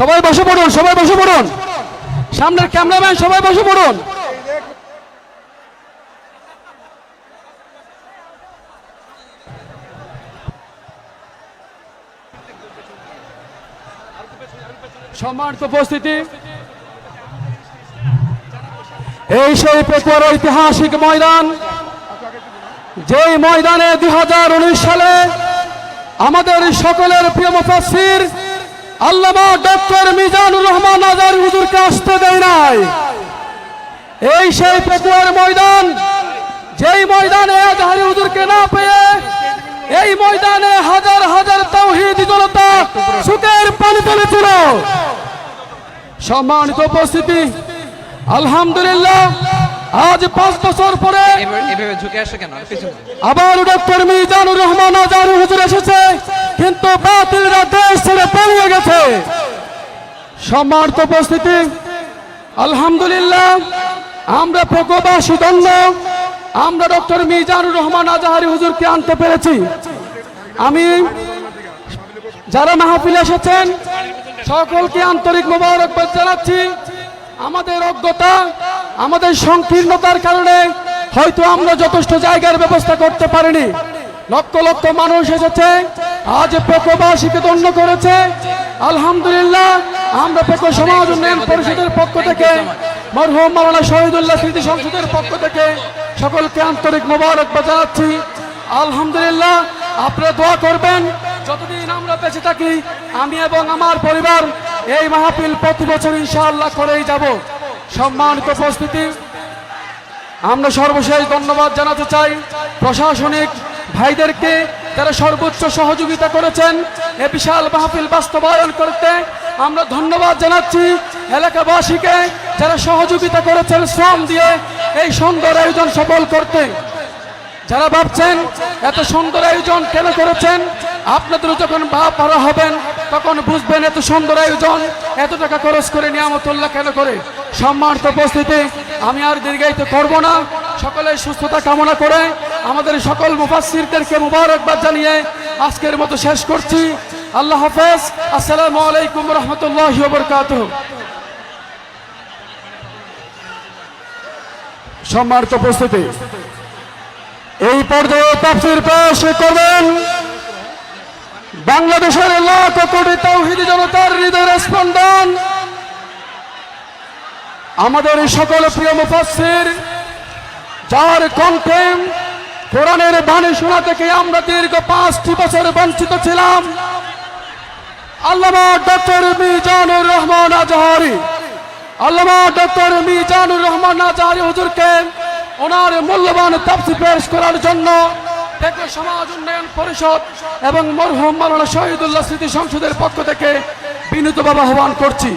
সবাই বসে পড়ুন, সবাই বসে পড়ুন। সামনের ক্যামেরাম্যান, সবাই বসে পড়ুন। সম্মানিত উপস্থিতি। এই সেই পেকুয়ার ঐতিহাসিক ময়দান, যেই ময়দানে দু হাজার উনিশ সালে আমাদের সকলের প্রিয় মুফাসসির আল্লামা ডক্টর মিজানুর রহমান আজার হুজুরকে আসতে দেয় নাই। এই সেই পেকুয়ার ময়দান, যেই ময়দানে আজহারি হুজুরকে না পেয়ে এই ময়দানে হাজার হাজার তৌহিদ জনতা সুখের পানি তুলেছিল সম্মানিত উপস্থিতি, আলহামদুলিল্লাহ আজ পাঁচ বছর পরে এভাবে এভাবে ঝুঁকে আসে কেন? আবার ডক্টর মিজানুর রহমান আজারি হুজুর এসেছে কিন্তু বাতিলরা দেশ ছেড়ে পালিয়ে গেছে। সম্মানিত উপস্থিতি আলহামদুলিল্লাহ আমরা প্রকবাসী দণ্ড আমরা ডক্টর মিজানুর রহমান আজাহারি হুজুরকে আনতে পেরেছি। আমি যারা মাহফিলে এসেছেন সকলকে আন্তরিক মোবারকবাদ জানাচ্ছি। আমাদের অজ্ঞতা আমাদের সংকীর্ণতার কারণে হয়তো আমরা যথেষ্ট জায়গার ব্যবস্থা করতে পারিনি। লক্ষ লক্ষ মানুষ এসেছে, আজ পেকোবাসীকে দণ্ড করেছে। আলহামদুলিল্লাহ, আমরা পেকো সমাজ উন্নয়ন পরিষদের পক্ষ থেকে, মরহুম মাওলানা শহীদুল্লাহ স্মৃতি সংসদের পক্ষ থেকে সকলকে আন্তরিক মোবারকবাদ জানাচ্ছি। আলহামদুলিল্লাহ, আপনারা দোয়া করবেন, যতদিন আমরা বেঁচে থাকি, আমি এবং আমার পরিবার এই মাহফিল প্রতি বছর ইনশাআল্লাহ করেই যাব। সম্মানিত উপস্থিতি। আমরা সর্বশেষ ধন্যবাদ জানাতে চাই প্রশাসনিক ভাইদেরকে যারা সর্বোচ্চ সহযোগিতা করেছেন, এ বিশাল মাহফিল বাস্তবায়ন করতে। আমরা ধন্যবাদ জানাচ্ছি এলাকাবাসীকে যারা সহযোগিতা করেছেন, শ্রম দিয়ে এই সুন্দর আয়োজন সফল করতে। যারা ভাবছেন, এত সুন্দর আয়োজন কেন করেছেন? আপনাদেরও যখন ভাব পারা হবেন তখন বুঝবেন এত সুন্দর আয়োজন, এত টাকা খরচ করে নিয়ামতুল্লাহ কেন করে? সম্মানিত উপস্থিতি, আমি আর দীর্ঘায়িত করব না। সকলের সুস্থতা কামনা করে আমাদের সকল মুফাসসিরদেরকে মুবারকবাদ জানিয়ে আজকের মতো শেষ করছি। আল্লাহ হাফেজ, আসসালামু আলাইকুম রহমতুল্লাহ বরকাতুহ। সম্মানিত উপস্থিতি, এই পর্যায়ে তাফসির পেশ করবেন বাংলাদেশের লাখ কোটি তৌহিদি জনতার হৃদয়ের স্পন্দন। আমাদের সকল প্রিয় মুফাসসির, যার কণ্ঠে কোরআনের বাণী শোনা থেকে আমরা দীর্ঘ পাঁচটি বছর বঞ্চিত ছিলাম। আল্লামা ডক্টর মিজানুর রহমান আজহারি, আল্লামা ডক্টর মিজানুর রহমান আজহারি হুজুরকে ওনার মূল্যবান তাপসি পেশ করার জন্য থেকে সমাজ উন্নয়ন পরিষদ এবং মরহুম মাওলানা শহীদুল্লাহ স্মৃতি সংসদের পক্ষ থেকে বিনীতভাবে আহ্বান করছি।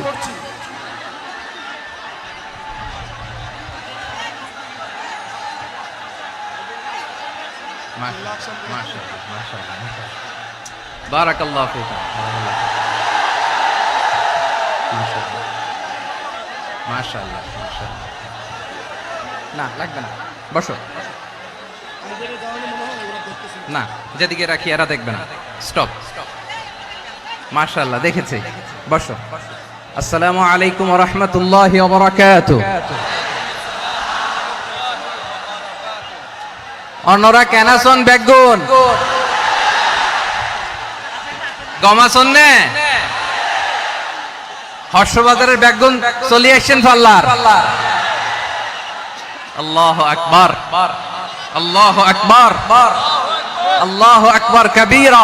না, লাগবে না। বসো। না, যেদিকে রাখি এরা দেখবে না। স্টপ মাশাআল্লাহ, দেখেছি। বসো। আসসালামু আলাইকুম রাহমাতুল্লাহি অন্যরা কেনাসন বেগুন? গমাসন নে। হর্ষবাজারের বেগুন চলে আসছেন পাল্লার। আল্লাহ আকবার। আল্লাহ আকবার। আল্লাহ আকবার কবীরা।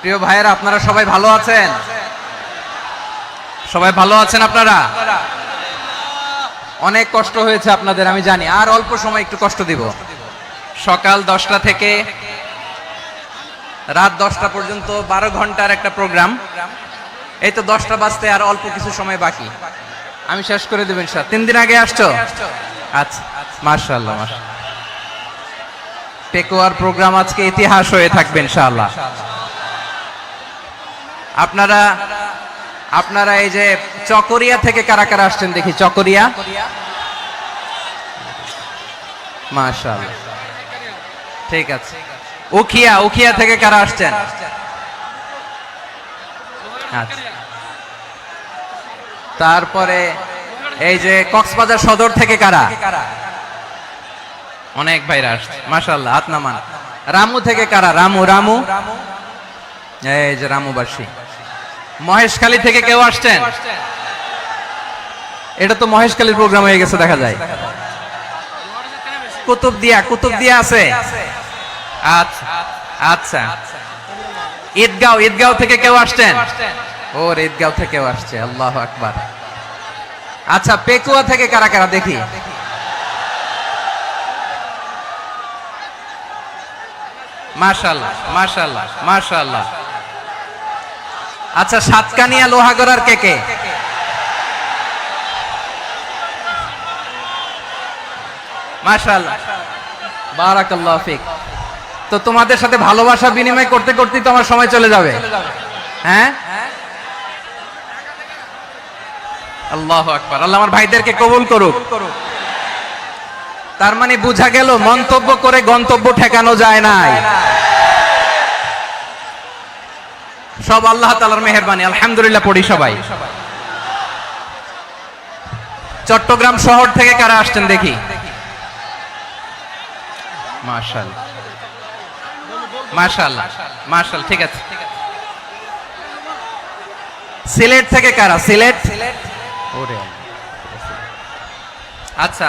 প্রিয় ভাইয়েরা, আপনারা সবাই ভালো আছেন? সবাই ভালো আছেন আপনারা? অনেক কষ্ট হয়েছে আপনাদের, আমি জানি। আর অল্প সময় একটু কষ্ট দিব। সকাল দশটা থেকে রাত দশটা পর্যন্ত বারো ঘণ্টার একটা প্রোগ্রাম। এই তো দশটা বাজতে আর অল্প কিছু সময় বাকি। আমি শেষ করে দেবেন স্যার তিন দিন আগে আসছো? আচ্ছা। মার্শাল্লাহ পেকোয়ার প্রোগ্রাম আজকে ইতিহাস হয়ে থাকবে, ইনশাআল্লাহ। আপনারা আপনারা এই যে চকরিয়া থেকে কারা কারা আসছেন দেখি, চকরিয়া? মাশাআল্লাহ। ঠিক আছে। উখিয়া উখিয়া থেকে কারা আসছেন? আচ্ছা। তারপরে এই যে কক্সবাজার সদর থেকে কারা? অনেক ভাইরা আসছে মাশাল্লাহ হাত নামান। রামু থেকে কারা? রামু রামু? এই যে রামুবাসী। মহেশখালী থেকে কেউ আসছেন? এটা তো মহেশখালীর প্রোগ্রাম হয়ে গেছে, দেখা যায়। কুতুব দিয়া কুতুব দিয়া আছে? আচ্ছা আচ্ছা। ঈদগাঁও ঈদগাঁও থেকে কেউ আসছেন? ওর ঈদগাঁও থেকেও আসছে, আল্লাহ আকবার। আচ্ছা পেকুয়া থেকে কারা কারা, দেখি। মাশাল্লাহ মাশাল্লাহ মাশাল্লাহ আচ্ছা সাতকানিয়া লোহাগড়ার কে কে? মাশাল্লাহ বারাকাল্লাহ ফিক। তো তোমাদের সাথে ভালোবাসা বিনিময় করতে করতেই তো আমার সময় চলে যাবে। হ্যাঁ? আল্লাহ আকবার। আল্লাহ আমার ভাইদেরকে কবুল করুক। তার মানে বোঝা গেল মন্তব্য করে গন্তব্য ঠেকানো যায় নাই। সব আল্লাহ তালার মেহরবানি আলহামদুলিল্লাহ পড়ি সবাই। চট্টগ্রাম শহর থেকে কারা আসছেন দেখি? মার্শাল মার্শাল মার্শাল ঠিক আছে। সিলেট থেকে কারা? সিলেট? ওরে আচ্ছা।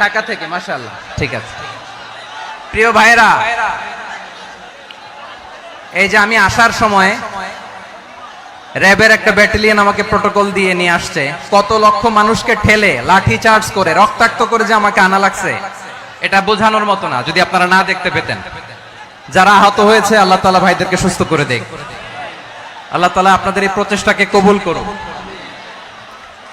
ঢাকা থেকে, মাশাআল্লাহ। ঠিক আছে। প্রিয় ভাইরা এই যে আমি আসার সময় র্যাবের একটা ব্যাটালিয়ন আমাকে প্রোটোকল দিয়ে নিয়ে আসছে। কত লক্ষ মানুষকে ঠেলে, লাঠি চার্জ করে, রক্তাক্ত করে যে আমাকে আনা লাগছে, এটা বোঝানোর মতো না, যদি আপনারা না দেখতে পেতেন। যারা আহত হয়েছে, আল্লাহ তালা ভাইদেরকে সুস্থ করে দেখ। আল্লাহ তালা আপনাদের এই প্রচেষ্টাকে কবুল করুন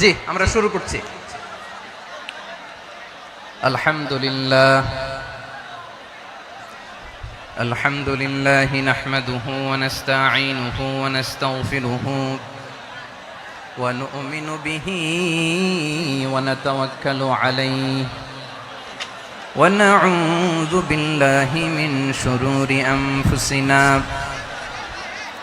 জি আমরা শুরু করছি আলহামদুলিল্লাহ الحمد لله نحمده ونستعينه ونستغفره ونؤمن به ونتوكل عليه ونعوذ بالله من شرور انفسنا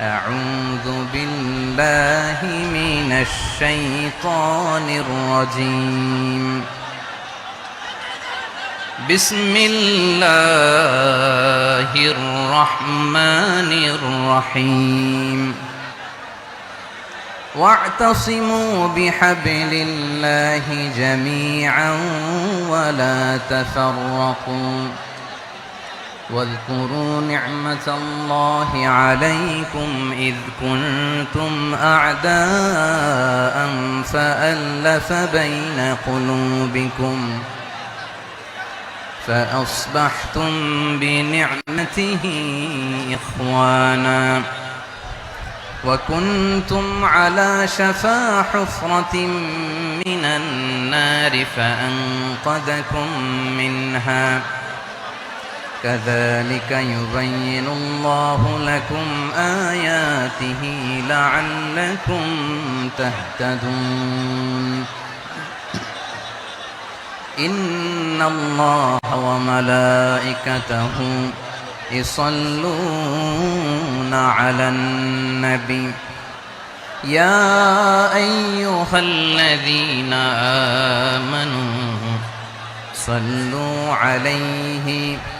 أعوذ بالله من الشيطان الرجيم. بسم الله الرحمن الرحيم. واعتصموا بحبل الله جميعا ولا تفرقوا. واذكروا نعمة الله عليكم إذ كنتم أعداء فألف بين قلوبكم فأصبحتم بنعمته إخوانا وكنتم على شفا حفرة من النار فأنقذكم منها كذلك يبين الله لكم آياته لعلكم تهتدون. إن الله وملائكته يصلون على النبي. يا أيها الذين آمنوا صلوا عليه. وسلموا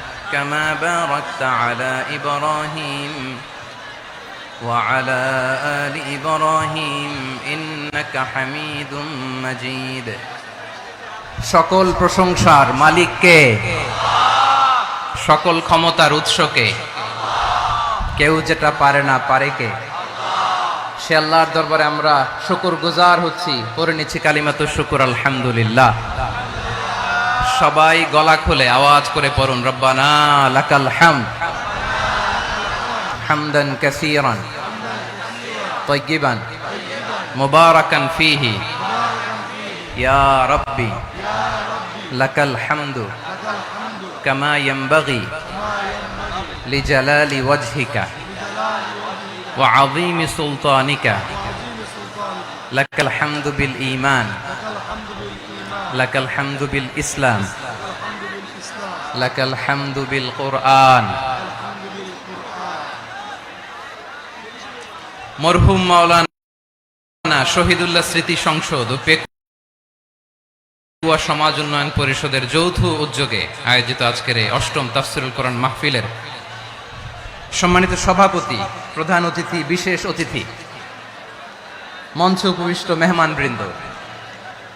كما باركت على إبراهيم وعلى آل إبراهيم إنك حميد مجيد সকল প্রশংসার মালিককে সকল ক্ষমতার উৎসকে কেউ যেটা পারে না পারে কে সে আল্লাহর দরবারে আমরা শুকুর গুজার হচ্ছি পরে নিচ্ছি কালিমাত শুকুর আলহামদুলিল্লাহ সবাই গলা খুলে, আওয়াজ করে পড়ুন, রব্বানা লাকাল হাম হামদান কাসীরান তৈগিবান মুবারাকান ফিহি। ইয়া রব্বি, লাকাল হামদু কামা ইয়ামবাগি লিজালালি ওয়াজহিকা ওয়া আযীমি সুলতানিকা। লাকাল হামদু বিল ঈমান। লাকাল হামদু বিল ইসলাম। লাকাল হামদু বিল কোরআন। মরহুম মাওলানা শহীদুল্লাহ স্মৃতি সংসদ ও পেকুয়া সমাজ উন্নয়ন পরিষদের যৌথ উদ্যোগে আয়োজিত আজকের এই অষ্টম তাফসিরুল কোরআন মাহফিলের সম্মানিত সভাপতি, প্রধান অতিথি, বিশেষ অতিথি, মঞ্চে উপবিষ্ট মেহমানবৃন্দ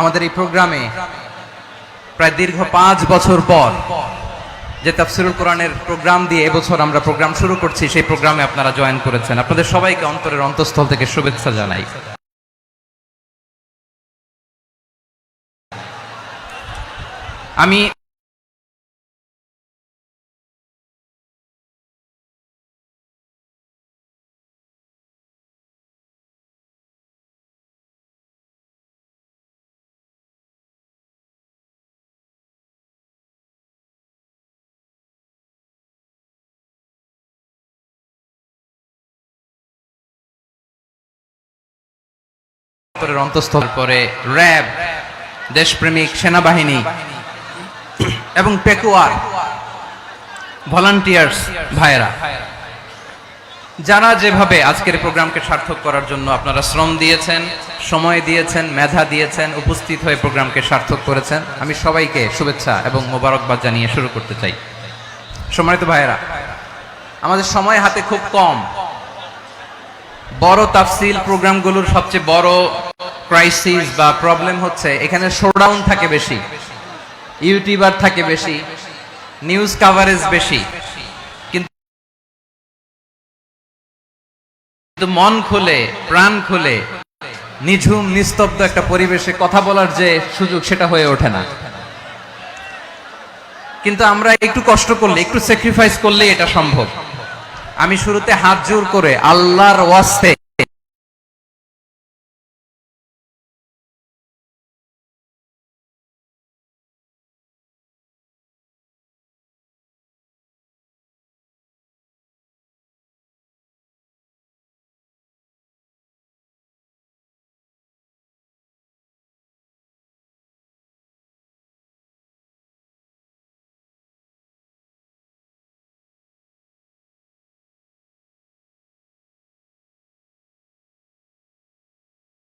আমাদের এই প্রোগ্রামে প্রায় দীর্ঘ পাঁচ বছর পর যে তাফসিরুল কোরআনের প্রোগ্রাম দিয়ে এবছর আমরা প্রোগ্রাম শুরু করছি, সেই প্রোগ্রামে আপনারা জয়েন করেছেন। আপনাদের সবাইকে অন্তরের অন্তঃস্থল থেকে শুভেচ্ছা জানাই। আমি অন্তরের অন্তঃস্থল পরে র্যাব, দেশপ্রেমিক, সেনাবাহিনী এবং পেকুয়ার ভলান্টিয়ার্স ভাইয়েরা। যারা যেভাবে আজকের প্রোগ্রামকে সার্থক করার জন্য আপনারা শ্রম দিয়েছেন, সময় দিয়েছেন, মেধা দিয়েছেন, উপস্থিত হয়ে প্রোগ্রামকে সার্থক করেছেন, আমি সবাইকে শুভেচ্ছা এবং মোবারকবাদ জানিয়ে শুরু করতে চাই। সম্মানিত ভাইয়েরা, আমাদের সময় হাতে খুব কম। বড় তাফসিল প্রোগ্রামগুলোর সবচেয়ে বড় ক্রাইসিস বা প্রবলেম হচ্ছে, এখানে শোডাউন থাকে বেশি ইউটিউবার থাকে বেশি নিউজ কাভারেজ বেশি। কিন্তু মন খুলে, প্রাণ খুলে, নিঝুম, নিস্তব্ধ একটা পরিবেশে কথা বলার যে সুযোগ সেটা হয়ে ওঠে না। কিন্তু আমরা একটু কষ্ট করলে, একটু স্যাক্রিফাইস করলে এটা সম্ভব। আমি শুরুতে হাত জোর করে আল্লাহর ওয়াস্তে